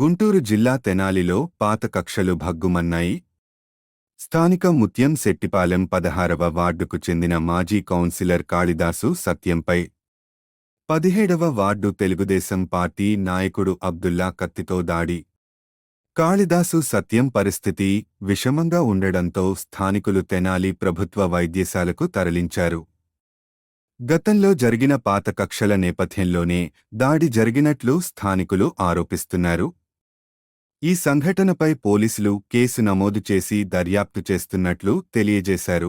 గుంటూరు జిల్లా తెనాలిలో పాత కక్షలు భగ్గుమన్నాయి. స్థానిక ముత్యం శెట్టిపాలెం పదహారవ వార్డుకు చెందిన మాజీ కౌన్సిలర్ కాళిదాసు సత్యంపై. పదిహేడవ వార్డు తెలుగుదేశం పార్టీ నాయకుడు అబ్దుల్లా కత్తితో దాడి. కాళిదాసు సత్యం పరిస్థితి విషమంగా ఉండడంతో స్థానికులు తెనాలి ప్రభుత్వ వైద్యశాలకు తరలించారు. గతంలో జరిగిన పాత కక్షల నేపథ్యంలోనే దాడి జరిగినట్లు స్థానికులు ఆరోపిస్తున్నారు. ఈ సంఘటనపై పోలీసులు కేసు నమోదు చేసి దర్యాప్తు చేస్తున్నట్లు తెలియజేశారు.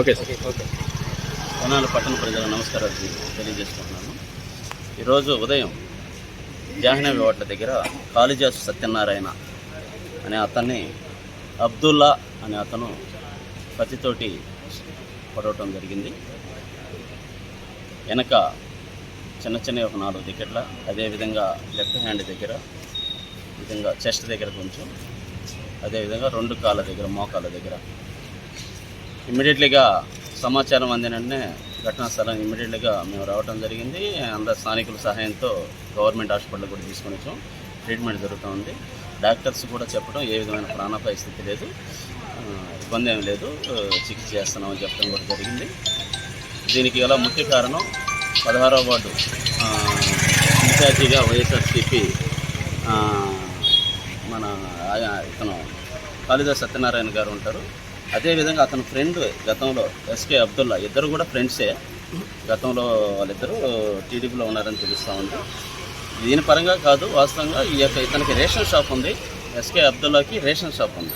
Okay sir. ఓకే కొనాలి పట్టణ ప్రజల నమస్కారాలు తెలియజేసుకుంటున్నాను. ఈరోజు ఉదయం జాహ్నవి ఓట్ల దగ్గర కాళిజాసు సత్యనారాయణ అనే అతన్ని అబ్దుల్లా అనే అతను పతితోటి పడవటం జరిగింది. వెనక చిన్న చిన్న ఒక నాలుగు టికెట్ల అదేవిధంగా లెఫ్ట్ హ్యాండ్ దగ్గర విధంగా చెస్ట్ దగ్గర కొంచెం అదేవిధంగా రెండు కాళ్ళ దగ్గర మోకాళ్ళ దగ్గర ఇమ్మీడియట్లీగా సమాచారం అందిన వెంటనే ఘటనా స్థలం ఇమ్మీడియట్లీగా మేము రావడం జరిగింది. అందరు స్థానికుల సహాయంతో గవర్నమెంట్ హాస్పిటల్ కూడా తీసుకొని వచ్చాం. ట్రీట్మెంట్ జరుగుతూ ఉంది డాక్టర్స్ కూడా చెప్పడం ఏ విధమైన ప్రాణాపాయ స్థితి లేదు. ఇబ్బంది ఏం లేదు. చికిత్స చేస్తున్నామని చెప్పడం కూడా జరిగింది. దీనికి గల ముఖ్య కారణం పదహారవ వార్డు ఆ, ఇన్ఛార్జిగా వైఎస్ఆర్సీపీ మన ఇతను కాళిదాస్ సత్యనారాయణ గారు ఉంటారు. అదేవిధంగా అతని ఫ్రెండ్ గతంలో ఎస్కే అబ్దుల్లా ఇద్దరు కూడా ఫ్రెండ్సే గతంలో వాళ్ళిద్దరూ టీడీపీలో ఉన్నారని తెలుస్తూ ఉంది. దీని పరంగా కాదు వాస్తవంగా ఈ యొక్క ఇతనికి రేషన్ షాప్ ఉంది. ఎస్కే అబ్దుల్లాకి రేషన్ షాప్ ఉంది.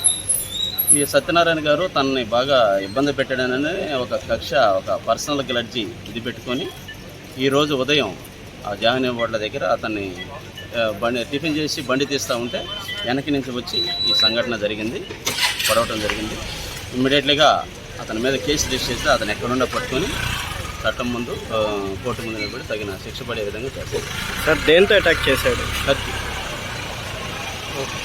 ఈ సత్యనారాయణ గారు తనని బాగా ఇబ్బంది పెట్టాడనని ఒక కక్ష ఒక పర్సనల్ గ్లడ్జి ఇది పెట్టుకొని ఈరోజు ఉదయం ఆ జాహ్నీ ఓట్ల దగ్గర అతన్ని బండి టిఫిన్ చేసి బండి తీస్తూ ఉంటే వెనక నుంచి వచ్చి ఈ సంఘటన జరిగింది పడవటం జరిగింది. ఇమ్మీడియట్లీగా అతని మీద కేసు రిజిస్టర్ చేసి అతను ఎక్కడుండో పట్టుకొని చట్టం ముందు కోర్టు ముందు నిలబడి తగిన శిక్ష పడే విధంగా చేస్తారు సార్ దేంతో అటాక్ చేశాడు? కత్తి ఓకే.